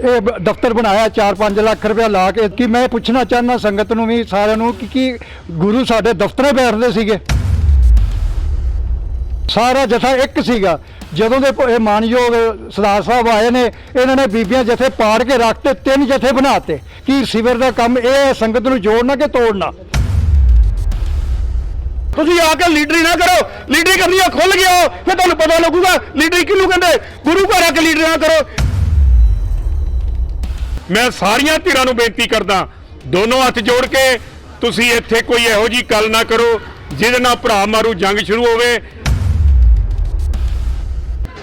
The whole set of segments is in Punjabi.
ਇਹ ਦਫ਼ਤਰ ਬਣਾਇਆ 4-5 ਲੱਖ ਰੁਪਇਆ ਲਾ ਕੇ। ਕਿ ਮੈਂ ਪੁੱਛਣਾ ਚਾਹੁੰਦਾ ਸੰਗਤ ਨੂੰ ਵੀ, ਸਾਰਿਆਂ ਨੂੰ ਕਿ ਕੀ ਗੁਰੂ ਸਾਡੇ ਦਫ਼ਤਰੇ ਬੈਠਦੇ ਸੀਗੇ? ਸਾਰਾ ਜਥਾ ਇੱਕ ਸੀਗਾ। ਜਦੋਂ ਦੇ ਇਹ ਮਾਨਯੋਗ ਸਰਦਾਰ ਸਾਹਿਬ ਆਏ ਨੇ, ਇਹਨਾਂ ਨੇ ਬੀਬੀਆਂ ਜਥੇ ਪਾੜ ਕੇ ਰੱਖਤੇ ਤਿੰਨ ਜਥੇ ਬਣਾਤੇ ਕਿ ਸਿਵਰ ਦਾ ਕੰਮ ਇਹ ਹੈ, ਸੰਗਤ ਨੂੰ ਜੋੜਨਾ ਕਿ ਤੋੜਨਾ? ਤੁਸੀਂ ਆ ਕੇ ਲੀਡਰੀ ਨਾ ਕਰੋ। ਲੀਡਰੀ ਕਰਨੀ ਆ ਖੁੱਲ ਗਿਆ। ਫਿਰ ਤੁਹਾਨੂੰ ਪਤਾ ਲੱਗੂਗਾ, ਲੀਡਰੀ ਕਿਹਨੂੰ ਕਹਿੰਦੇ? ਗੁਰੂ ਘਰ ਆ ਕੇ ਲੀਡਰੀ ਨਾ ਕਰੋ। ਮੈਂ ਸਾਰੀਆਂ ਧਿਰਾਂ ਨੂੰ ਬੇਨਤੀ ਕਰਦਾ ਦੋਨੋਂ ਹੱਥ ਜੋੜ ਕੇ ਤੁਸੀਂ ਇੱਥੇ ਕੋਈ ਇਹੋ ਜੀ ਗੱਲ ਨਾ ਕਰੋ ਜਿਹਦੇ ਨਾਲ ਭਰਾ ਮਾਰੂ ਜੰਗ ਸ਼ੁਰੂ ਹੋਵੇ।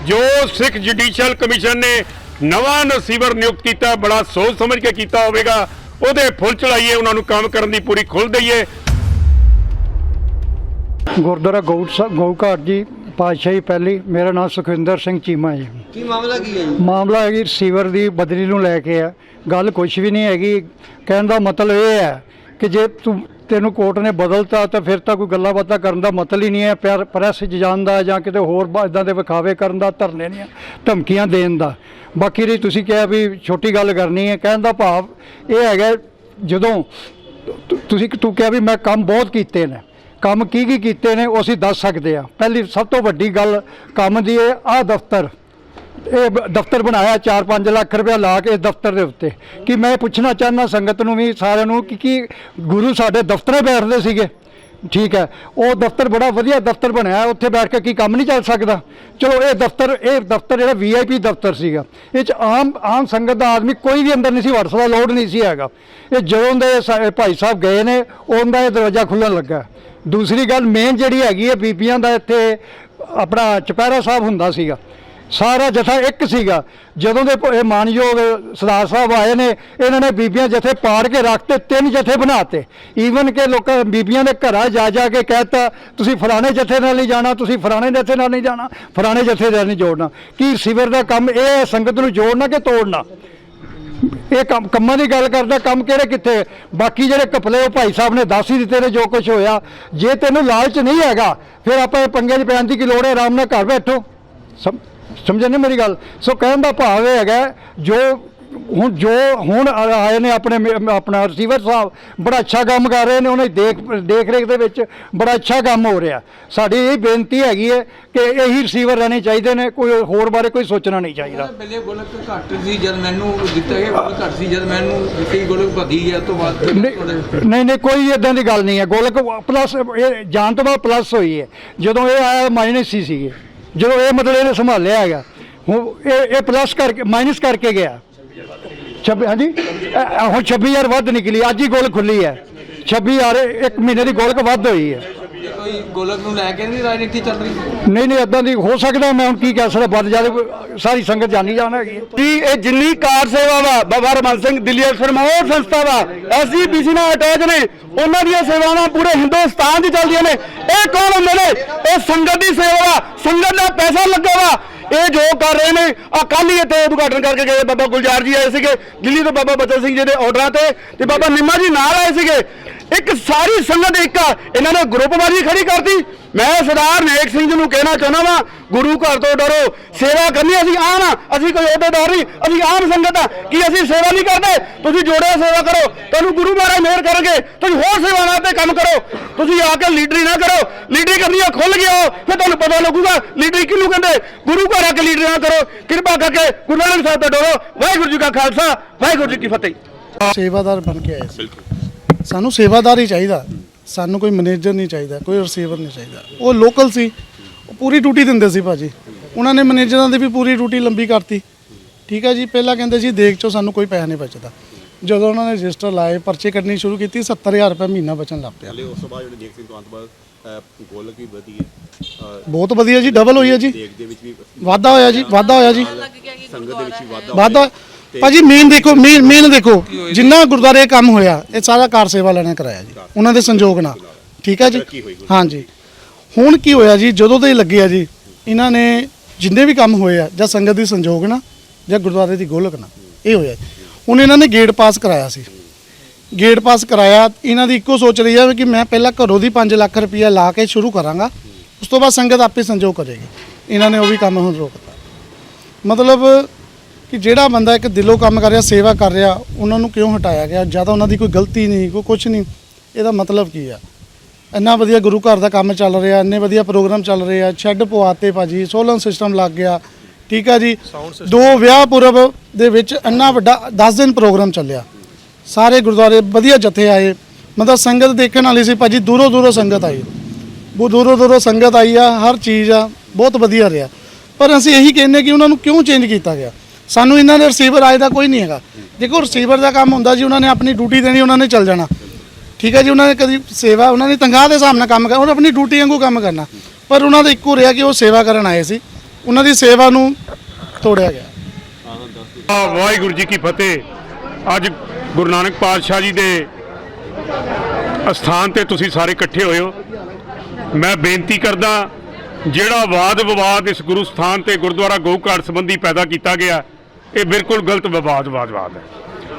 ਜੋ ਸਿੱਖ ਜੁਡੀਸ਼ੀਅਲ ਕਮਿਸ਼ਨ ਨੇ ਨਵਾਂ ਨਸੀਬਰ ਨਿਯੁਕਤ ਕੀਤਾ ਬੜਾ ਸੋਚ ਸਮਝ ਕੇ ਕੀਤਾ ਹੋਵੇਗਾ ਉਹਦੇ ਫੁੱਲ ਚੜਾਈਏ ਉਹਨਾਂ ਨੂੰ ਕੰਮ ਕਰਨ ਦੀ ਪੂਰੀ ਖੁੱਲ੍ਹ ਦਈਏ। ਗੁਰਦੁਆਰਾ ਗਊ ਸਾ- ਗਊ ਘਾਟ ਜੀ ਪਾਤਸ਼ਾਹੀ ਪਹਿਲੀ ਮੇਰਾ ਨਾਮ ਸੁਖਵਿੰਦਰ ਸਿੰਘ ਚੀਮਾ ਜੀ। ਕੀ ਮਾਮਲਾ ਕੀ ਹੈ ਜੀ? ਮਾਮਲਾ ਹੈ ਕਿ ਸੀਵਰ ਦੀ ਬਦਲੀ ਨੂੰ ਲੈ ਕੇ ਆ। ਗੱਲ ਕੁਝ ਵੀ ਨਹੀਂ ਹੈਗੀ। ਕਹਿਣ ਦਾ ਮਤਲਬ ਇਹ ਹੈ ਕਿ ਜੇ ਤੂੰ ਤੈਨੂੰ ਕੋਰਟ ਨੇ ਬਦਲਤਾ ਤਾਂ ਫਿਰ ਤਾਂ ਕੋਈ ਗੱਲਾਂ ਬਾਤਾਂ ਕਰਨ ਦਾ ਮਤਲਬ ਹੀ ਨਹੀਂ ਹੈ। ਪਿਆਰ ਪ੍ਰੈਸ 'ਚ ਜਾਣ ਦਾ ਜਾਂ ਕਿਤੇ ਹੋਰ ਇਦਾਂ ਦੇ ਵਿਖਾਵੇ ਕਰਨ ਦਾ, ਧਰਨੇ ਨਹੀਂ ਧਮਕੀਆਂ ਦੇਣ ਦਾ। ਬਾਕੀ ਦੀ ਤੁਸੀਂ ਕਿਹਾ ਵੀ ਛੋਟੀ ਗੱਲ ਕਰਨੀ ਹੈ, ਕਹਿਣ ਦਾ ਭਾਵ ਇਹ ਹੈਗਾ ਜਦੋਂ ਤੁਸੀਂ ਤੂੰ ਕਿਹਾ ਵੀ ਮੈਂ ਕੰਮ ਬਹੁਤ ਕੀਤੇ ਨੇ। ਕੰਮ ਕੀ ਕੀ ਕੀਤੇ ਨੇ ਉਹ ਅਸੀਂ ਦੱਸ ਸਕਦੇ ਆ ਪਹਿਲੀ ਸਭ ਤੋਂ ਵੱਡੀ ਗੱਲ ਕੰਮ ਦੀ ਇਹ ਆਹ ਦਫ਼ਤਰ। ਇਹ ਬ- ਦਫ਼ਤਰ ਬਣਾਇਆ 4-5 ਲੱਖ ਰੁਪਇਆ ਲਾ ਕੇ ਇਸ ਦਫ਼ਤਰ ਦੇ ਉੱਤੇ। ਕਿ ਮੈਂ ਪੁੱਛਣਾ ਚਾਹੁੰਦਾ ਸੰਗਤ ਨੂੰ ਵੀ, ਸਾਰਿਆਂ ਨੂੰ, ਕਿ ਕੀ ਗੁਰੂ ਸਾਡੇ ਦਫ਼ਤਰੇ ਬੈਠਦੇ ਸੀਗੇ? ਠੀਕ ਹੈ। ਉਹ ਦਫ਼ਤਰ ਬੜਾ ਵਧੀਆ ਦਫ਼ਤਰ ਬਣਿਆ, ਉੱਥੇ ਬੈਠ ਕੇ ਕੀ ਕੰਮ ਨਹੀਂ ਚੱਲ ਸਕਦਾ? ਚਲੋ, ਇਹ ਦਫ਼ਤਰ ਇਹ ਦਫ਼ਤਰ ਜਿਹੜਾ ਵੀਆਈਪੀ ਦਫ਼ਤਰ ਸੀਗਾ, ਇਹ ਚ ਆਮ ਆਮ ਸੰਗਤ ਦਾ ਆਦਮੀ ਕੋਈ ਵੀ ਅੰਦਰ ਨਹੀਂ ਸੀ ਵੜ ਸਕਦਾ ਲੋਡ ਨਹੀਂ ਸੀ ਹੈਗਾ। ਇਹ ਜਦੋਂ ਦੇ ਭਾਈ ਸਾਹਿਬ ਗਏ ਨੇ ਉਹਦਾ ਇਹ ਦਰਵਾਜ਼ਾ ਖੁੱਲਣ ਲੱਗਾ। ਦੂਸਰੀ ਗੱਲ ਮੇਨ ਜਿਹੜੀ ਹੈਗੀ ਹੈ, ਬੀਬੀਆਂ ਦਾ ਇੱਥੇ ਆਪਣਾ ਚੁਪਹਿਰਾ ਸਾਹਿਬ ਹੁੰਦਾ ਸੀਗਾ। ਸਾਰਾ ਜਥਾ ਇੱਕ ਸੀਗਾ। ਜਦੋਂ ਦੇ ਇਹ ਮਾਨਯੋਗ ਸਰਦਾਰ ਸਾਹਿਬ ਆਏ ਨੇ, ਇਹਨਾਂ ਨੇ ਬੀਬੀਆਂ ਜਥੇ ਪਾੜ ਕੇ ਰੱਖਤੇ ਤਿੰਨ ਜਥੇ ਬਣਾਤੇ ਈਵਨ ਕਿ ਲੋਕਾਂ, ਬੀਬੀਆਂ ਦੇ ਘਰਾਂ ਜਾ ਜਾ ਕੇ ਕਹਿਤਾ, ਤੁਸੀਂ ਫਲਾਣੇ ਜਥੇ ਨਾਲ ਨਹੀਂ ਜਾਣਾ, ਤੁਸੀਂ ਫਲਾਣੇ ਜਥੇ ਨਾਲ ਨਹੀਂ ਜਾਣਾ, ਫਲਾਣੇ ਜਥੇ ਨਾਲ ਨਹੀਂ ਜੋੜਨਾ। ਕੀ ਸਿਵਰ ਦਾ ਕੰਮ ਇਹ ਹੈ, ਸੰਗਤ ਨੂੰ ਜੋੜਨਾ ਕਿ ਤੋੜਨਾ? ਇਹ ਕੰਮ, ਕੰਮਾਂ ਦੀ ਗੱਲ ਕਰਦਾ, ਕੰਮ ਕਿਹੜੇ ਕਿੱਥੇ? ਬਾਕੀ ਜਿਹੜੇ ਕਪਲੇ ਉਹ ਭਾਈ ਸਾਹਿਬ ਨੇ ਦੱਸ ਹੀ ਦਿੱਤੇ ਨੇ ਜੋ ਕੁਝ ਹੋਇਆ। ਜੇ ਤੈਨੂੰ ਲਾਲਚ ਨਹੀਂ ਹੈਗਾ, ਫਿਰ ਆਪਾਂ ਇਹ ਪੰਗੇ 'ਚ ਪੈਣ ਦੀ ਕੀ ਲੋੜ ਹੈ? ਆਰਾਮ ਨਾਲ ਘਰ ਬੈਠੋ। ਸਮ- ਸਮਝਿਆ ਨਹੀਂ ਮੇਰੀ ਗੱਲ? ਸੋ ਕਹਿਣ ਦਾ ਭਾਵ ਇਹ ਹੈਗਾ ਜੋ ਹੁਣ ਜੋ ਹੁਣ ਆਏ ਨੇ ਆਪਣੇ ਆਪਣਾ ਰਿਸੀਵਰ ਸਾਹਿਬ ਬੜਾ ਅੱਛਾ ਕੰਮ ਕਰ ਰਹੇ ਨੇ ਉਹਨਾਂ ਦੀ ਦੇਖ ਦੇਖ ਰੇਖ ਦੇ ਵਿੱਚ ਬੜਾ ਅੱਛਾ ਕੰਮ ਹੋ ਰਿਹਾ। ਸਾਡੀ ਇਹ ਬੇਨਤੀ ਹੈਗੀ ਹੈ ਕਿ ਇਹੀ ਰਿਸੀਵਰ ਰਹਿਣੇ ਚਾਹੀਦੇ ਨੇ ਕੋਈ ਹੋਰ ਬਾਰੇ ਕੋਈ ਸੋਚਣਾ ਨਹੀਂ ਚਾਹੀਦਾ। ਪਹਿਲੇ ਗੋਲਕ ਘੱਟ ਸੀ ਜਦ ਮੈਨੂੰ ਦਿੱਤਾ ਗਿਆ ਗੋਲਕ ਘੱਟ ਸੀ ਜਦ ਮੈਨੂੰ ਦਿੱਤੀ ਗੋਲਕ ਵਧੀ ਗਿਆ ਤੋਂ ਬਾਅਦ ਨਹੀਂ ਨਹੀਂ ਨਹੀਂ ਕੋਈ ਇਦਾਂ ਦੀ ਗੱਲ ਨਹੀਂ ਹੈ। ਗੋਲਕ ਪਲੱਸ ਇਹ ਜਾਣ ਤੋਂ ਬਾਅਦ ਪਲੱਸ ਹੋਈ ਹੈ। ਜਦੋਂ ਇਹ ਆਇਆ ਮਾਈਨਸ ਹੀ ਸੀਗੇ। ਜਦੋਂ ਇਹ ਮਤਲਬ ਇਹਨੇ ਸੰਭਾਲਿਆ ਹੈਗਾ, ਹੁਣ ਇਹ ਇਹ ਪਲੱਸ ਕਰਕੇ ਮਾਈਨਸ ਕਰਕੇ ਗਿਆ। 26 ਹਾਂਜੀ? ਇਹ- ਇਹ ਹੁਣ 26000 ਵੱਧ ਨਿਕਲੀ, ਅੱਜ ਹੀ ਗੋਲ ਖੁੱਲੀ ਹੈ। 26000 ਇੱਕ ਮਹੀਨੇ ਦੀ ਗੋਲਕ ਵੱਧ ਹੋਈ ਹੈ। ਜੇ ਗੋਲਕ ਨੂੰ ਲੈ ਕੇ ਨਹੀਂ ਰਾਜਨੀਤੀ ਚੱਲ ਰਹੀ? ਨਹੀਂ ਨਹੀਂ ਇਦਾਂ ਦੀ ਹੋ ਸਕਦਾ, ਮੈਂ ਹੁਣ ਕੀ ਕਹਿ ਸਕਦਾ, ਵੱਧ ਜਾਵੇ ਸਾਰੀ ਸੰਗਤ ਜਾਣੀ ਜਾਣਾ ਹੈਗੀ ਹੈ। ਇਹ ਜਿੰਨੀ ਕਾਰ ਸੇਵਾ ਵਾ ਬਾਬਾ ਰਮਨ ਸਿੰਘ, ਦਿੱਲੀ ਫਰਮਾਓ ਸੰਸਥਾ ਵਾ ਐਸਜੀਪੀਸੀ ਨਾਲ ਅਟੈਚ ਨੇ, ਉਹਨਾਂ ਦੀਆਂ ਸੇਵਾਵਾਂ ਪੂਰੇ ਹਿੰਦੁਸਤਾਨ 'ਚ ਚੱਲਦੀਆਂ ਨੇ। ਇਹ ਕੌਣ ਹੁੰਦੇ ਨੇ? ਇਹ ਸੰਗਤ ਦੀ ਸੇਵਾ ਵਾ, ਸੰਗਤ ਦਾ ਪੈਸਾ ਲੱਗਾ ਵਾ। ਇਹ ਜੋ ਕਰ ਰਹੇ ਨੇ ਆ ਕੱਲ ਹੀ ਇੱਥੇ ਉਦਘਾਟਨ ਕਰਕੇ ਗਏ ਬਾਬਾ ਗੁਲਜ਼ਾਰ ਜੀ ਆਏ ਸੀਗੇ, ਦਿੱਲੀ ਤੋਂ ਬਾਬਾ ਬਚਨ ਸਿੰਘ ਜੀ ਦੇ ਆਰਡਰਾਂ ਤੇ ਤੇ ਬਾਬਾ ਨਿੰਮਾ ਜੀ ਨਾਲ ਆਏ ਸੀਗੇ। ਇੱਕ ਸਾਰੀ ਸੰਗਤ ਇੱਕ ਆ। ਇਹਨਾਂ ਨੇ ਗਰੁੱਪਵਾਦੀ ਖੜੀ ਕਰਤੀ। ਮੈਂ ਸਰਦਾਰ ਨੇਕ ਸਿੰਘ ਜੀ ਨੂੰ ਕਹਿਣਾ ਚਾਹੁੰਦਾ ਵਾਂ ਗੁਰੂ ਘਰ ਤੋਂ ਡਰੋ ਸੇਵਾ ਕਰਨੀ ਅਸੀਂ ਆਮ ਆ ਅਸੀਂ ਕੋਈ ਅਹੁਦੇਦਾਰ ਨਹੀਂ ਅਸੀਂ ਆਮ ਸੰਗਤ ਆ। ਕੀ ਅਸੀਂ ਸੇਵਾ ਨਹੀਂ ਕਰਦੇ? ਤੁਸੀਂ ਜੋੜਿਆ ਸੇਵਾ ਕਰੋ ਤੁਹਾਨੂੰ ਗੁਰੂ ਮਹਾਰਾਜ ਮਿਹਰ ਕਰਨਗੇ। ਤੁਸੀਂ ਹੋਰ ਸੇਵਾਵਾਂ ਤੇ ਕੰਮ ਕਰੋ। ਤੁਸੀਂ ਆ ਕੇ ਲੀਡਰੀ ਨਾ ਕਰੋ। ਲੀਡਰੀ ਕਰਨੀ ਆ ਖੁੱਲ ਗਿਆ ਫਿਰ ਤੁਹਾਨੂੰ ਪਤਾ ਲੱਗੂਗਾ ਲੀਡਰੀ ਕਿਹਨੂੰ ਕਹਿੰਦੇ। ਗੁਰੂ ਘਰ ਆ ਕੇ ਲੀਡਰੀ ਨਾ ਕਰੋ। ਕਿਰਪਾ ਕਰਕੇ ਗੁਰੂ ਨਾਨਕ ਸਾਹਿਬ ਤੋਂ ਡਰੋ। ਵਾਹਿਗੁਰੂ ਜੀ ਕਾ ਖਾਲਸਾ ਵਾਹਿਗੁਰੂ ਜੀ ਕੀ ਫਤਿਹ। ਸੇਵਾਦਾਰ ਬਣ ਕੇ ਆਏ ਸੀ। ਸਾਨੂੰ ਸੇਵਾਦਾਰ ਹੀ ਚਾਹੀਦਾ। ਸਾਨੂੰ ਕੋਈ ਮੈਨੇਜਰ ਨਹੀਂ ਚਾਹੀਦਾ ਕੋਈ ਰਿਸੀਵਰ ਨਹੀਂ ਚਾਹੀਦਾ। ਉਹ ਲੋਕਲ ਸੀ। ਉਹ ਪੂਰੀ ਡਿਊਟੀ ਦਿੰਦੇ ਸੀ ਭਾਜੀ। ਉਹਨਾਂ ਨੇ ਮੈਨੇਜਰਾਂ ਦੀ ਵੀ ਪੂਰੀ ਡਿਊਟੀ ਲੰਬੀ ਕਰਤੀ। ਠੀਕ ਹੈ ਜੀ ਪਹਿਲਾਂ ਕਹਿੰਦੇ ਸੀ ਦੇਖ ਚੋ ਸਾਨੂੰ ਕੋਈ ਪੈਸਾ ਨਹੀਂ ਬਚਦਾ। ਜਦੋਂ ਉਹਨਾਂ ਨੇ ਰਜਿਸਟਰ ਲਾਏ ਪਰਚੇ ਕੱਢਣੀ ਸ਼ੁਰੂ ਕੀਤੀ 70000 ਰੁਪਏ ਮਹੀਨਾ ਬਚਣ ਲੱਗ ਪਿਆ। ਹਲੇ ਉਸ ਤੋਂ ਬਾਅਦ ਜਿਹੜੇ ਨੇਕ ਸਿੰਘ ਤੋਂ ਅੰਤ ਬਾਅਦ ਅਹ, ਗੋਲਕ ਵੀ ਵਧੀ ਹੈ। ਅਹ, ਬਹੁਤ ਵਧੀਆ ਜੀ ਡਬਲ ਹੋਈ ਹੈ ਜੀ। ਦੇਗ ਦੇ ਵਿੱਚ ਵੀ ਵਾਧਾ ਹੋਇਆ ਜੀ ਵਾਧਾ ਹੋਇਆ ਜੀ। ਸੰਗਤ ਦੇ ਵਿੱਚ ਵੀ ਵਾਧਾ ਵਾਧਾ ਭਾਜੀ ਮੇਨ ਦੇਖੋ ਮੇਨ ਮੇਨ ਦੇਖੋ ਜਿੰਨਾ ਗੁਰਦਾਰੇ ਕੰਮ ਹੋਇਆ ਇਹ ਸਾਰਾ ਕਾਰ ਸੇਵਾ ਵਾਲਿਆਂ ਨੇ ਕਰਾਇਆ ਜੀ ਉਹਨਾਂ ਦੇ ਸੰਯੋਗ ਨਾਲ। ਠੀਕ ਹੈ ਜੀ? ਹਾਂਜੀ। ਹੁਣ ਕੀ ਹੋਇਆ ਜੀ ਜਦੋਂ ਦੇ ਲੱਗੇ ਆ ਜੀ ਇਹਨਾਂ ਨੇ ਜਿੰਨੇ ਵੀ ਕੰਮ ਹੋਏ ਆ ਜਾਂ ਸੰਗਤ ਦੀ ਸੰਯੋਗ ਨਾਲ ਜਾਂ ਗੁਰਦੁਆਰੇ ਦੀ ਗੋਲਕ ਨਾਲ ਇਹ ਹੋਇਆ ਜੀ। ਹੁਣ ਇਹਨਾਂ ਨੇ ਗੇਟ ਪਾਸ ਕਰਾਇਆ ਸੀ। ਗੇਟ ਪਾਸ ਕਰਾਇਆ ਇਹਨਾਂ ਦੀ ਇੱਕੋ ਸੋਚ ਰਹੀ ਹੈ ਕਿ ਮੈਂ ਪਹਿਲਾਂ ਘਰੋਂ ਦੀ 5 ਲੱਖ ਰੁਪਇਆ ਲਾ ਕੇ ਸ਼ੁਰੂ ਕਰਾਂਗਾ ਉਸ ਤੋਂ ਬਾਅਦ ਸੰਗਤ ਆਪੇ ਸੰਯੋਗ ਕਰੇਗੀ। ਇਹਨਾਂ ਨੇ ਉਹ ਵੀ ਕੰਮ ਹੁਣ ਰੋਕਤਾ ਮਤਲਬ ਕਿ ਜਿਹੜਾ ਬੰਦਾ ਇੱਕ ਦਿਲੋਂ ਕੰਮ ਕਰ ਰਿਹਾ ਸੇਵਾ ਕਰ ਰਿਹਾ ਉਹਨਾਂ ਨੂੰ ਕਿਉਂ ਹਟਾਇਆ ਗਿਆ? ਜ਼ਿਆਦਾ ਉਹਨਾਂ ਦੀ ਕੋਈ ਗਲਤੀ ਨਹੀਂ ਕੋਈ ਕੁਝ ਨਹੀਂ। ਇਹਦਾ ਮਤਲਬ ਕੀ ਆ? ਇੰਨਾ ਵਧੀਆ ਗੁਰੂ ਘਰ ਦਾ ਕੰਮ ਚੱਲ ਰਿਹਾ ਇੰਨੇ ਵਧੀਆ ਪ੍ਰੋਗਰਾਮ ਚੱਲ ਰਹੇ ਆ ਸ਼ੈੱਡ ਪਵਾਤੇ ਭਾਜੀ ਸੋਲਰ ਸਿਸਟਮ ਲੱਗ ਗਿਆ। ਠੀਕ ਆ ਜੀ? ਦੋ ਵਿਆਹ ਪੁਰਬ ਦੇ ਵਿੱਚ ਇੰਨਾ ਵੱਡਾ 10 ਦਿਨ ਪ੍ਰੋਗਰਾਮ ਚੱਲਿਆ। ਸਾਰੇ ਗੁਰਦੁਆਰੇ ਵਧੀਆ ਜਥੇ ਆਏ। ਮਤਲਬ ਸੰਗਤ ਦੇਖਣ ਵਾਲੀ ਸੀ ਭਾਜੀ ਦੂਰੋਂ ਦੂਰੋਂ ਸੰਗਤ ਆਈ। ਬਹੁਤ ਦੂਰੋਂ ਦੂਰੋਂ ਸੰਗਤ ਆਈ ਆ ਹਰ ਚੀਜ਼ ਆ ਬਹੁਤ ਵਧੀਆ ਰਿਹਾ। ਪਰ ਅਸੀਂ ਇਹੀ ਕਹਿੰਦੇ ਕਿ ਉਹਨਾਂ ਨੂੰ ਕਿਉਂ ਚੇਂਜ ਕੀਤਾ ਗਿਆ? ਸਾਨੂੰ ਇਹਨਾਂ ਦੇ ਰਿਸੀਵਰ ਆਏ ਦਾ ਕੋਈ ਨਹੀਂ ਹੈਗਾ। ਦੇਖੋ ਰਿਸੀਵਰ ਦਾ ਕੰਮ ਹੁੰਦਾ ਜੀ, ਉਹਨਾਂ ਨੇ ਆਪਣੀ ਡਿਊਟੀ ਦੇਣੀ, ਉਹਨਾਂ ਨੇ ਚੱਲ ਜਾਣਾ। ਠੀਕ ਹੈ ਜੀ, ਉਹਨਾਂ ਨੇ ਕਦੀ ਸੇਵਾ, ਉਹਨਾਂ ਦੀ ਤਨਖਾਹ ਦੇ ਹਿਸਾਬ ਨਾਲ ਕੰਮ ਕਰਨਾ ਉਹ ਆਪਣੀ ਡਿਊਟੀ ਵਾਂਗੂ ਕੰਮ ਕਰਨਾ। ਪਰ ਉਹਨਾਂ ਦਾ ਇੱਕੋ ਰਿਹਾ ਕਿ ਉਹ ਸੇਵਾ ਕਰਨ ਆਏ ਸੀ। ਉਹਨਾਂ ਦੀ ਸੇਵਾ ਨੂੰ ਤੋੜਿਆ ਗਿਆ। ਆ, ਵਾਹਿਗੁਰੂ ਜੀ ਕੀ ਫਤਿਹ। ਅੱਜ ਗੁਰੂ ਨਾਨਕ ਪਾਤਸ਼ਾਹ ਜੀ ਦੇ ਅਸਥਾਨ ਤੇ ਤੁਸੀਂ ਸਾਰੇ ਇਕੱਠੇ ਹੋਏ ਹੋ। ਮੈਂ ਬੇਨਤੀ ਕਰਦਾ, ਜਿਹੜਾ ਵਾਦ ਵਿਵਾਦ ਇਸ ਗੁਰੂ ਸਥਾਨ ਤੇ ਗੁਰਦੁਆਰਾ ਗਊਘਾਟ ਸੰਬੰਧੀ ਪੈਦਾ ਕੀਤਾ ਗਿਆ ਇਹ ਬਿਲਕੁਲ ਗਲਤ ਵਿਵਾਦ ਹੈ।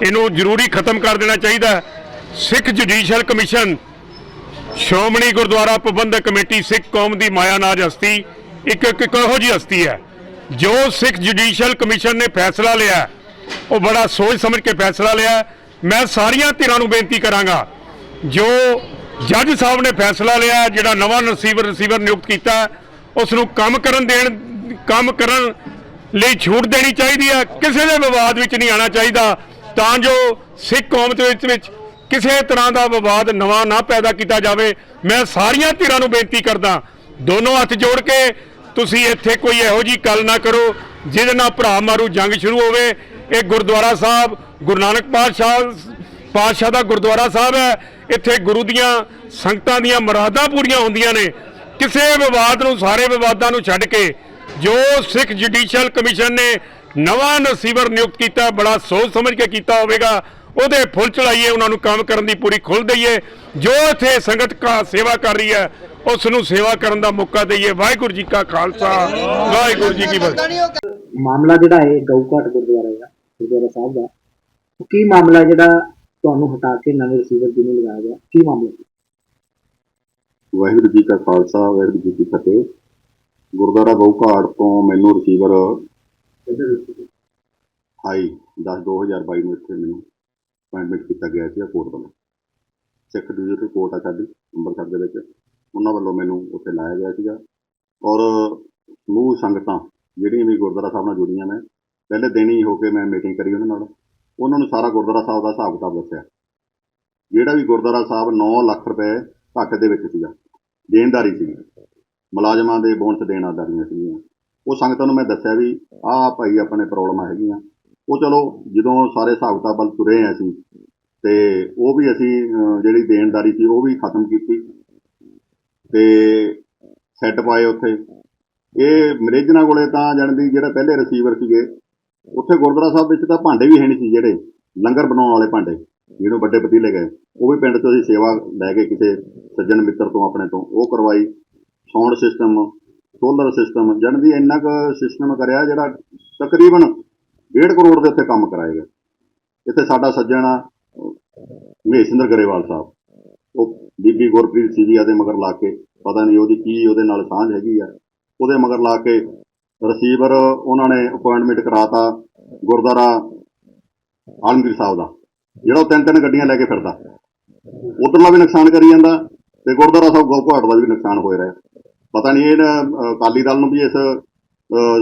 ਇਹਨੂੰ ਜ਼ਰੂਰੀ ਖਤਮ ਕਰ ਦੇਣਾ ਚਾਹੀਦਾ Sikh judicial commission Shiromani Gurdwara Prabandhak committee Sikh ਕੌਮ ਦੀ ਮਾਇਆਨਾਜ ਹਸਤੀ ਇੱਕ ਇੱਕ ਇਹੋ ਜਿਹੀ ਹਸਤੀ ਹੈ। ਜੋ ਸਿੱਖ ਜੁਡੀਸ਼ੀਅਲ ਕਮਿਸ਼ਨ ਨੇ ਫੈਸਲਾ ਲਿਆ ਉਹ ਬੜਾ ਸੋਚ ਸਮਝ ਕੇ ਫੈਸਲਾ ਲਿਆ ਮੈਂ ਸਾਰੀਆਂ ਧਿਰਾਂ ਨੂੰ ਬੇਨਤੀ ਕਰਾਂਗਾ ਜੋ ਜੱਜ ਸਾਹਿਬ ਨੇ ਫੈਸਲਾ ਲਿਆ ਜਿਹੜਾ ਨਵਾਂ ਰਿਸੀਵਰ ਰਿਸੀਵਰ ਨਿਯੁਕਤ ਕੀਤਾ ਹੈ, ਉਸ ਨੂੰ ਕੰਮ ਕਰਨ ਦੇਣ ਕੰਮ ਕਰਨ ਲਈ ਛੂਟ ਦੇਣੀ ਚਾਹੀਦੀ ਹੈ। ਕਿਸੇ ਦੇ ਵਿਵਾਦ ਵਿੱਚ ਨਹੀਂ ਆਉਣਾ ਚਾਹੀਦਾ। ਤਾਂ ਜੋ ਸਿੱਖ ਕੌਮ ਦੇ ਵਿੱਚ ਵਿੱਚ ਕਿਸੇ ਤਰ੍ਹਾਂ ਦਾ ਵਿਵਾਦ ਨਵਾਂ ਨਾ ਪੈਦਾ ਕੀਤਾ ਜਾਵੇ। ਮੈਂ ਸਾਰੀਆਂ ਧਿਰਾਂ ਨੂੰ ਬੇਨਤੀ ਕਰਦਾ, ਦੋਨੋਂ ਹੱਥ ਜੋੜ ਕੇ ਤੁਸੀਂ ਇੱਥੇ ਕੋਈ ਇਹੋ ਜੀ ਗੱਲ ਨਾ ਕਰੋ, ਜਿਹਦੇ ਨਾਲ ਭਰਾ ਮਾਰੂ ਜੰਗ ਸ਼ੁਰੂ ਹੋਵੇ। ਇਹ ਗੁਰਦੁਆਰਾ ਸਾਹਿਬ, ਗੁਰੂ ਨਾਨਕ ਪਾਤਸ਼ਾਹ ਪਾਤਸ਼ਾਹ ਦਾ ਗੁਰਦੁਆਰਾ ਸਾਹਿਬ ਹੈ। ਇੱਥੇ ਗੁਰੂ ਦੀਆਂ ਸੰਗਤਾਂ ਦੀਆਂ ਮੁਰਾਦਾਂ ਪੂਰੀਆਂ ਹੁੰਦੀਆਂ ਨੇ। ਕਿਸੇ ਵਿਵਾਦ ਨੂੰ, ਸਾਰੇ ਵਿਵਾਦਾਂ ਨੂੰ ਛੱਡ ਕੇ ਜੋ ਸਿੱਖ ਜੁਡੀਸ਼ੀਅਲ ਕਮਿਸ਼ਨ ਨੇ ਨਵਾਂ ਨਸੀਬਰ ਨਿਯੁਕਤ ਕੀਤਾ ਬੜਾ ਸੋਚ ਸਮਝ ਕੇ ਕੀਤਾ ਹੋਵੇਗਾ ਉਹਦੇ ਫੁੱਲ ਚੜਾਈਏ ਉਹਨਾਂ ਨੂੰ ਕੰਮ ਕਰਨ ਦੀ ਪੂਰੀ ਖੁੱਲ੍ਹ ਦਈਏ। ਜੋ ਇੱਥੇ ਸੰਗਤ ਕਾ ਸੇਵਾ ਕਰ ਰਹੀ ਹੈ ਉਸ ਨੂੰ ਸੇਵਾ ਕਰਨ ਦਾ ਮੌਕਾ ਦਈਏ। ਵਾਹਿਗੁਰੂ ਜੀ ਕਾ ਖਾਲਸਾ ਵਾਹਿਗੁਰੂ ਜੀ ਕੀ ਫਤਿਹ। ਮਾਮਲਾ ਜਿਹੜਾ ਹੈ ਗਊਘਾਟ ਗੁਰਦੁਆਰਾ ਦਾ ਗੁਰਦੁਆਰਾ ਸਾਹਿਬ ਦਾ ਕੀ ਮਾਮਲਾ ਜਿਹੜਾ ਤੁਹਾਨੂੰ ਹਟਾ ਕੇ ਨਵੇਂ ਰਿਸੀਵਰ ਜੀ ਨੂੰ ਲਗਾਇਆ ਗਿਆ? ਕੀ ਮਾਮਲਾ? ਵਾਹਿਗੁਰੂ ਜੀ ਕਾ ਖਾਲਸਾ ਵਾਹਿਗੁਰੂ ਜੀ ਕੀ ਫਤਿਹ। ਗੁਰਦੁਆਰਾ ਗਊਘਾਟ ਤੋਂ ਮੈਨੂੰ ਰਿਸੀਵਰ 28 10 2022 ਨੂੰ ਇੱਥੇ ਮੈਨੂੰ ਅਪਾਇੰਟਮੈਂਟ ਕੀਤਾ ਗਿਆ ਸੀ ਕੋਰਟ ਵੱਲੋਂ। ਸਿੱਖ ਡਿਵੀਜ਼ਨ ਕੋਰਟ ਆ ਸਾਡੀ ਅੰਮ੍ਰਿਤਸਰ ਦੇ ਵਿੱਚ ਉਹਨਾਂ ਵੱਲੋਂ ਮੈਨੂੰ ਉੱਥੇ ਲਾਇਆ ਗਿਆ ਸੀਗਾ। ਔਰ ਸਮੂਹ ਸੰਗਤਾਂ ਜਿਹੜੀਆਂ ਵੀ ਗੁਰਦੁਆਰਾ ਸਾਹਿਬ ਨਾਲ ਜੁੜੀਆਂ ਨੇ ਪਹਿਲੇ ਦਿਨ ਹੀ ਹੋ ਕੇ ਮੈਂ ਮੀਟਿੰਗ ਕਰੀ ਉਹਨਾਂ ਨਾਲ। ਉਹਨਾਂ ਨੂੰ ਸਾਰਾ ਗੁਰਦੁਆਰਾ ਸਾਹਿਬ ਦਾ ਹਿਸਾਬ ਕਿਤਾਬ ਦੱਸਿਆ। ਜਿਹੜਾ ਵੀ ਗੁਰਦੁਆਰਾ ਸਾਹਿਬ 9 ਲੱਖ ਰੁਪਏ ਘੱਟ ਦੇ ਵਿੱਚ ਸੀਗਾ ਦੇਣਦਾਰੀ ਸੀ ਮੁਲਾਜ਼ਮਾਂ ਦੇ ਬੋਨਸ ਦੇਣਦਾਰੀਆਂ ਸੀਗੀਆਂ ਉਹ ਸੰਗਤਾਂ ਨੂੰ ਮੈਂ ਦੱਸਿਆ ਵੀ, ਆਹ ਭਾਈ ਆਪਣੇ ਪ੍ਰੋਬਲਮਾਂ ਹੈਗੀਆਂ। ਉਹ ਚਲੋ, ਜਦੋਂ ਸਾਰੇ ਹਿਸਾਬ ਕਿਤਾਬ ਵੱਲ ਤੁਰੇ ਆ ਅਸੀਂ, ਤੇ ਉਹ ਵੀ ਅਸੀਂ ਜਿਹੜੀ ਦੇਣਦਾਰੀ ਸੀ ਉਹ ਵੀ ਖਤਮ ਕੀਤੀ। ਤੇ ਸੈੱਟ ਪਾਏ ਉੱਥੇ। ਇਹ ਮਰੇਜਨਾ ਕੋਲੇ ਤਾਂ ਜਾਣਦੀ ਜਿਹੜਾ ਪਹਿਲੇ ਰਿਸੀਵਰ ਸੀਗੇ, ਉੱਥੇ ਗੁਰਦੁਆਰਾ ਸਾਹਿਬ ਵਿੱਚ ਤਾਂ ਭਾਂਡੇ ਵੀ ਹੈ ਨਹੀਂ ਸੀ ਜਿਹੜੇ, ਲੰਗਰ ਬਣਾਉਣ ਵਾਲੇ ਭਾਂਡੇ, ਜਿਹਨੂੰ ਵੱਡੇ ਪਤੀਲੇ ਗਏ ਉਹ ਵੀ ਪਿੰਡ ਤੋਂ ਅਸੀਂ ਸੇਵਾ ਲੈ ਕੇ ਕਿਸੇ ਸੱਜਣ ਮਿੱਤਰ ਤੋਂ, ਆਪਣੇ ਤੋਂ, ਉਹ ਕਰਵਾਈ। ਸਾਊਂਡ ਸਿਸਟਮ ਸੋਲਰ ਸਿਸਟਮ ਜਾਣਦੀ ਇੰਨਾ ਕੁ ਸਿਸਟਮ ਕਰਿਆ ਜਿਹੜਾ ਤਕਰੀਬਨ 1.5 ਕਰੋੜ ਦੇ ਉੱਤੇ ਕੰਮ ਕਰਾਏਗਾ। ਇੱਥੇ ਸਾਡਾ ਸੱਜਣ ਆ, ਮਹੇਸ਼ਿੰਦਰ ਗਰੇਵਾਲ ਸਾਹਿਬ। ਉਹ ਬੀਬੀ ਗੁਰਪ੍ਰੀਤ ਸੀਰੀਆ ਦੇ ਮਗਰ ਲਾ ਕੇ, ਪਤਾ ਨਹੀਂ ਉਹਦੀ ਕੀ ਉਹਦੇ ਨਾਲ ਸਾਂਝ ਹੈਗੀ ਆ। ਉਹਦੇ ਮਗਰ ਲਾ ਕੇ ਰਿਸੀਵਰ ਉਹਨਾਂ ਨੇ ਅਪਾਇੰਟਮੈਂਟ ਕਰਾਤਾ ਗੁਰਦੁਆਰਾ ਆਲਮਗੀਰ ਸਾਹਿਬ ਦਾ, ਜਿਹੜਾ ਉਹ ਤਿੰਨ ਤਿੰਨ ਗੱਡੀਆਂ ਲੈ ਕੇ ਫਿਰਦਾ। ਉਧਰਲਾ ਵੀ ਨੁਕਸਾਨ ਕਰੀ ਜਾਂਦਾ ਤੇ ਗੁਰਦੁਆਰਾ ਸਾਹਿਬ ਗੋਪਾਟ ਦਾ ਵੀ ਨੁਕਸਾਨ ਹੋ ਰਿਹਾ ਪਤਾ ਨਹੀਂ ਇਹ ਨਾ, ਅਕਾਲੀ ਦਲ ਨੂੰ ਵੀ ਇਸ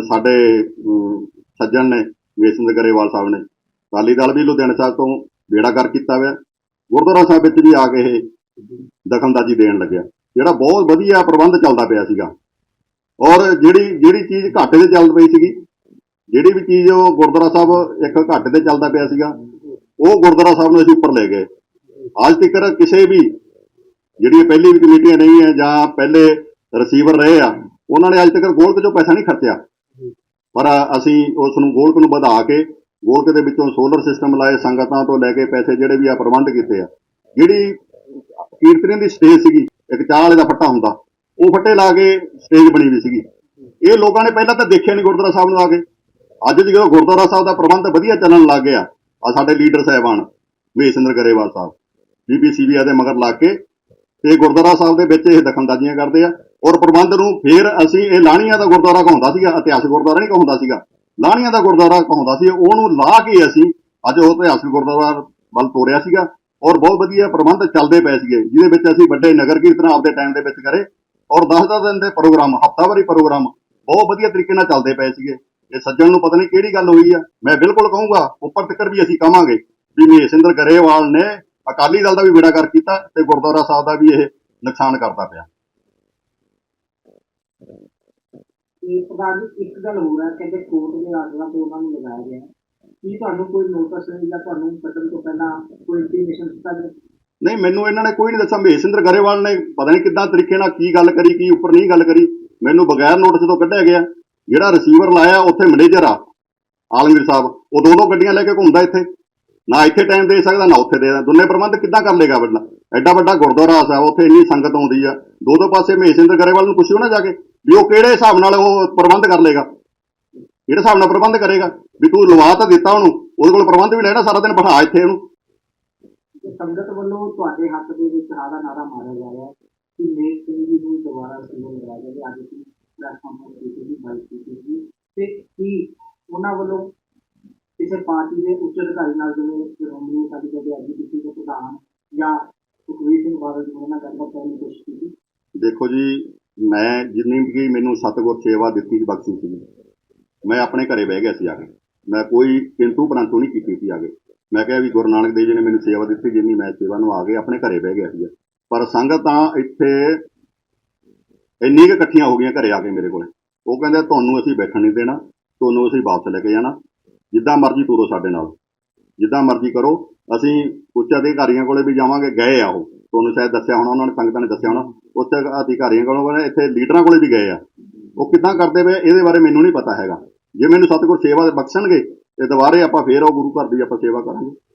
ਸਾਡੇ ਸੱਜਣ ਨੇ ਵੇਸਨ ਦੇ ਗਰੇਵਾਲ ਸਾਹਿਬ ਨੇ। ਅਕਾਲੀ ਦਲ ਵੀ ਲੁਧਿਆਣਾ ਸਾਹਿਬ ਤੋਂ ਬੇੜਾ ਕਰ ਕੀਤਾ ਹੋਇਆ। ਗੁਰਦੁਆਰਾ ਸਾਹਿਬ ਵਿੱਚ ਵੀ ਆ ਕੇ ਇਹ ਦਖਲਅੰਦਾਜ਼ੀ ਦੇਣ ਲੱਗਿਆ। ਜਿਹੜਾ ਬਹੁਤ ਵਧੀਆ ਪ੍ਰਬੰਧ ਚੱਲਦਾ ਪਿਆ ਸੀਗਾ। ਔਰ ਜਿਹੜੀ ਜਿਹੜੀ ਚੀਜ਼ ਘਾਟੇ ਤੇ ਚੱਲ ਪਈ ਸੀਗੀ ਜਿਹੜੀ ਵੀ ਚੀਜ਼ ਉਹ ਗੁਰਦੁਆਰਾ ਸਾਹਿਬ ਇੱਕ ਘਾਟੇ ਤੇ ਚੱਲਦਾ ਪਿਆ ਸੀਗਾ ਉਹ ਗੁਰਦੁਆਰਾ ਸਾਹਿਬ ਨੂੰ ਅਸੀਂ ਉੱਪਰ ਲੈ ਗਏ। ਅੱਜ ਤੱਕ ਕਿਸੇ ਵੀ ਜਿਹੜੀ ਪਹਿਲੀ ਵੀ ਕਮੇਟੀਆਂ ਨਹੀਂ ਹੈ ਜਾਂ ਪਹਿਲੇ ਰਿਸੀਵਰ ਰਹੇ ਆ ਉਹਨਾਂ ਨੇ ਅੱਜ ਤੱਕ ਗੋਲਕ ਚੋਂ ਪੈਸਾ ਨਹੀਂ ਖਰਚਿਆ। ਪਰ ਅਸੀਂ ਉਸ ਨੂੰ ਗੋਲਕ ਨੂੰ ਵਧਾ ਕੇ ਗੋਲਕ ਦੇ ਵਿੱਚੋਂ ਸੋਲਰ ਸਿਸਟਮ ਲਾਏ ਸੰਗਤਾਂ ਤੋਂ ਲੈ ਕੇ ਪੈਸੇ ਜਿਹੜੇ ਵੀ ਆ ਪ੍ਰਬੰਧ ਕੀਤੇ ਆ। ਜਿਹੜੀ ਕੀਰਤਨੀਆਂ ਦੀ ਸਟੇਜ ਸੀਗੀ ਇੱਕ ਚਾਹ ਵਾਲੇ ਦਾ ਫੱਟਾ ਹੁੰਦਾ ਉਹ ਫੱਟੇ ਲਾ ਕੇ ਸਟੇਜ ਬਣੀ ਹੋਈ ਸੀਗੀ। ਇਹ ਲੋਕਾਂ ਨੇ ਪਹਿਲਾਂ ਤਾਂ ਦੇਖਿਆ ਨਹੀਂ ਗੁਰਦੁਆਰਾ ਸਾਹਿਬ ਨੂੰ ਆ ਕੇ। ਅੱਜ ਜਦੋਂ ਗੁਰਦੁਆਰਾ ਸਾਹਿਬ ਦਾ ਪ੍ਰਬੰਧ ਵਧੀਆ ਚੱਲਣ ਲੱਗ ਗਿਆ ਆ ਸਾਡੇ ਲੀਡਰ ਸਾਹਿਬਾਨ ਮਹੇਸ਼ਿੰਦਰ ਗਰੇਵਾਲ ਸਾਹਿਬ ਬੀਬੀਸੀਬੀ ਦੇ ਮਗਰ ਲੱਗ ਕੇ ਤੇ ਗੁਰਦੁਆਰਾ ਸਾਹਿਬ ਦੇ ਵਿੱਚ ਇਹ ਦਖਲਅੰਦਾਜ਼ੀਆਂ ਕਰਦੇ ਆ। ਔਰ ਪ੍ਰਬੰਧ ਨੂੰ ਫੇਰ ਅਸੀਂ ਇਹ ਲਾਣੀਆਂ ਦਾ ਗੁਰਦੁਆਰਾ ਕਹਾਉਂਦਾ ਸੀਗਾ, ਇਤਿਹਾਸਕ ਗੁਰਦੁਆਰਾ ਨਹੀਂ ਕਹਾਉਂਦਾ ਸੀਗਾ। ਲਾਹਣੀਆਂ ਦਾ ਗੁਰਦੁਆਰਾ ਕਹਾਉਂਦਾ ਸੀ, ਉਹਨੂੰ ਲਾ ਕੇ ਅਸੀਂ ਅੱਜ ਉਹ ਇਤਿਹਾਸਕ ਗੁਰਦੁਆਰਾ ਵੱਲ ਤੋਰਿਆ ਸੀਗਾ ਔਰ ਬਹੁਤ ਵਧੀਆ ਪ੍ਰਬੰਧ ਚੱਲਦੇ ਪਏ ਸੀਗੇ, ਜਿਹਦੇ ਵਿੱਚ ਅਸੀਂ ਵੱਡੇ ਨਗਰ ਕੀਰਤਨ ਆਪਦੇ ਟਾਈਮ ਦੇ ਵਿੱਚ ਕਰੇ ਔਰ 10-10 ਦਿਨ ਦੇ ਪ੍ਰੋਗਰਾਮ, ਹਫਤਾਵਾਰੀ ਪ੍ਰੋਗਰਾਮ ਬਹੁਤ ਵਧੀਆ ਤਰੀਕੇ ਨਾਲ ਚੱਲਦੇ ਪਏ ਸੀਗੇ। ਇਹ ਸੱਜਣ ਨੂੰ ਪਤਾ ਨਹੀਂ ਕਿਹੜੀ ਗੱਲ ਹੋਈ ਆ, ਮੈਂ ਬਿਲਕੁਲ ਕਹੂੰਗਾ, ਉੱਪਰ ਤੱਕ ਵੀ ਅਸੀਂ ਕਹਾਂਗੇ ਵੀ ਮਹੇਸ਼ਿੰਦਰ ਗਰੇਵਾਲ ਨੇ ਅਕਾਲੀ ਦਲ ਦਾ ਵੀ ਬੇੜਾ ਕਰ ਕੀਤਾ ਤੇ ਗੁਰਦੁਆਰਾ ਸਾਹਿਬ ਦਾ ਵੀ ਇਹ ਨੁਕਸਾਨ ਕਰਦਾ ਪਿਆ। ਤੇ ਪ੍ਰਧਾਨ ਜੀ ਇੱਕ ਗੱਲ ਹੋਰ ਹੈ ਕਹਿੰਦੇ ਕੋਰਟ ਦੇ ਆਰਡਰਾਂ ਤੋਂ ਉਹਨਾਂ ਨੂੰ ਲਗਾਇਆ ਗਿਆ। ਕੀ ਤੁਹਾਨੂੰ ਕੋਈ ਨੋਟਿਸ ਜਾਂ ਤੁਹਾਨੂੰ ਕੱਢਣ ਤੋਂ ਪਹਿਲਾਂ ਕੋਈ ਇੰਟੀਮੇਸ਼ਨ ਦਿੱਤਾ ਗਿਆ? ਨਹੀਂ, ਮੈਨੂੰ ਇਹਨਾਂ ਨੇ ਕੋਈ ਨਹੀਂ ਦੱਸਿਆ। ਮਹੇਸ਼ਿੰਦਰ ਗਰੇਵਾਲ ਨੇ ਪਤਾ ਨਹੀਂ ਕਿੱਦਾਂ ਤਰੀਕੇ ਨਾਲ ਕੀ ਗੱਲ ਕਰੀ, ਕੀ ਉੱਪਰ ਨਹੀਂ ਗੱਲ ਕਰੀ। ਮੈਨੂੰ ਬਗੈਰ ਨੋਟਿਸ ਤੋਂ ਕੱਢਿਆ ਗਿਆ। ਜਿਹੜਾ ਰਿਸੀਵਰ ਲਾਇਆ, ਉੱਥੇ ਮੈਨੇਜਰ ਆ, ਆਲਮਗੀਰ ਸਾਹਿਬ। ਉਹ ਦੋ ਗੱਡੀਆਂ ਲੈ ਕੇ ਘੁੰਮਦਾ ਇੱਥੇ। ਨਾ ਇੱਥੇ ਟਾਈਮ ਦੇ ਸਕਦਾ, ਨਾ ਉੱਥੇ ਦੇ ਦੋਨੇ ਪ੍ਰਬੰਧ ਕਿੱਦਾਂ ਕਰ ਲੇਗਾ ਬੰਦਾ? ਐਡਾ ਵੱਡਾ ਗੁਰਦੁਆਰਾ ਸਾਹਿਬ, ਉੱਥੇ ਇੰਨੀ ਸੰਗਤ ਆਉਂਦੀ ਆ। ਦੋ ਦੋ ਪਾਸੇ ਮਹੇਸ਼ਿੰਦਰ ਗਰੇਵਾਲ ਨੂੰ ਪੁੱਛਿਓ ਨਾ ਜਾ ਕੇ। ਵੀ ਉਹ ਕਿਹੜੇ ਹਿਸਾਬ ਨਾਲ ਉਹ ਪ੍ਰਬੰਧ ਕਰ ਲੇਗਾ? ਕਿਹੜੇ ਹਿਸਾਬ ਨਾਲ ਪ੍ਰਬੰਧ ਕਰੇਗਾ? ਵੀ ਤੂੰ ਲਵਾ ਤਾਂ ਦਿੱਤਾ ਉਹਨੂੰ ਉਹਦੇ ਕੋਲ ਪ੍ਰਬੰਧ ਵੀ ਲੈਣਾ ਸਾਰਾ ਦਿਨ ਬਿਠਾ ਇੱਥੇ ਉਹਨੂੰ। ਸੰਗਤ ਵੱਲੋਂ ਤੁਹਾਡੇ ਹੱਕ ਦੇ ਵਿੱਚ ਹਾਦਾ ਨਾਰਾ ਮਾਰਿਆ ਜਾ ਰਿਹਾ ਕਿ ਨੇਕ ਸਿੰਘ ਜੀ ਨੂੰ ਦੁਬਾਰਾ ਸੰਗਤ ਲਗਾਇਆ ਜਾਵੇ ਅੱਜ ਦੀ ਪਲੇਟਫਾਰਮ ਤੋਂ ਗਈ ਬਾਈਕ ਕੀਤੀ ਗਈ ਤੇ ਕੀ ਉਹਨਾਂ ਵੱਲੋਂ ਕਿਸੇ ਪਾਰਟੀ ਦੇ ਉੱਚ ਅਧਿਕਾਰੀ ਨਾਲ ਜਿਵੇਂ ਸ਼੍ਰੋਮਣੀ ਅਕਾਲੀ ਦਲ ਦੇ ਐਗਜ਼ੀਕਿਊਟਿਵ ਦੇ ਪ੍ਰਧਾਨ ਜਾਂ ਸੁਖਵੀਰ ਸਿੰਘ ਬਾਦਲ ਜੀ ਨਾਲ ਗੱਲਬਾਤ ਕਰਨ ਦੀ ਕੋਸ਼ਿਸ਼ ਕੀਤੀ? ਦੇਖੋ ਜੀ ਮੈਂ ਜਿੰਨੀ ਵੀ ਮੈਨੂੰ ਸਤਿਗੁਰ ਸੇਵਾ ਦਿੱਤੀ ਬਖਸ਼ੀ ਸੀ ਮੈਂ ਆਪਣੇ ਘਰੇ ਬਹਿ ਗਿਆ ਸੀ ਆ ਕੇ। ਮੈਂ ਕੋਈ ਕਿੰਤੂ ਪਰੰਤੂ ਨਹੀਂ ਕੀਤੀ ਸੀ ਆ ਕੇ। ਮੈਂ ਕਿਹਾ ਵੀ ਗੁਰੂ ਨਾਨਕ ਦੇਵ ਜੀ ਨੇ ਮੈਨੂੰ ਸੇਵਾ ਦਿੱਤੀ, ਜਿੰਨੀ ਮੈਂ ਸੇਵਾ ਨੂੰ ਆ ਕੇ ਆਪਣੇ ਘਰੇ ਬਹਿ ਗਿਆ ਸੀ ਪਰ ਸੰਗਤ ਤਾਂ ਇੱਥੇ ਇੰਨੀ ਕੁ ਇਕੱਠੀਆਂ ਹੋ ਗਈਆਂ ਘਰੇ ਆ ਕੇ ਮੇਰੇ ਕੋਲੇ। ਉਹ ਕਹਿੰਦੇ, ਤੁਹਾਨੂੰ ਅਸੀਂ ਬੈਠਣ ਨਹੀਂ ਦੇਣਾ, ਤੁਹਾਨੂੰ ਅਸੀਂ ਵਾਪਸ ਲੈ ਕੇ ਜਾਣਾ। ਜਿੱਦਾਂ ਮਰਜ਼ੀ ਤੁਰੋ ਸਾਡੇ ਨਾਲ। ਜਿੱਦਾਂ ਮਰਜ਼ੀ ਕਰੋ। ਅਸੀਂ ਉੱਚ ਅਧਿਕਾਰੀਆਂ ਕੋਲੇ ਵੀ ਜਾਵਾਂਗੇ, ਗਏ ਆ ਉਹ। ਤੁਹਾਨੂੰ ਸ਼ਾਇਦ ਦੱਸਿਆ ਹੋਣਾ, ਉਹਨਾਂ ਨੇ ਸੰਗਤਾਂ ਨੇ ਦੱਸਿਆ ਹੋਣਾ, ਉੱਥੇ ਅਧਿਕਾਰੀਆਂ ਕੋਲੋਂ ਕਹਿੰਦੇ ਇੱਥੇ ਲੀਡਰਾਂ ਕੋਲੇ ਵੀ ਗਏ ਆ। ਉਹ ਕਿੱਦਾਂ ਕਰਦੇ ਪਏ ਇਹਦੇ ਬਾਰੇ ਮੈਨੂੰ ਨਹੀਂ ਪਤਾ ਹੈਗਾ। ਜੇ ਮੈਨੂੰ ਸਤਿਗੁਰ ਸੇਵਾ ਬਖਸ਼ਣਗੇ, ਤੇ ਦੁਬਾਰੇ ਆਪਾਂ ਫੇਰ ਉਹ ਗੁਰੂ ਘਰ ਦੀ ਆਪਾਂ ਸੇਵਾ ਕਰਾਂਗੇ।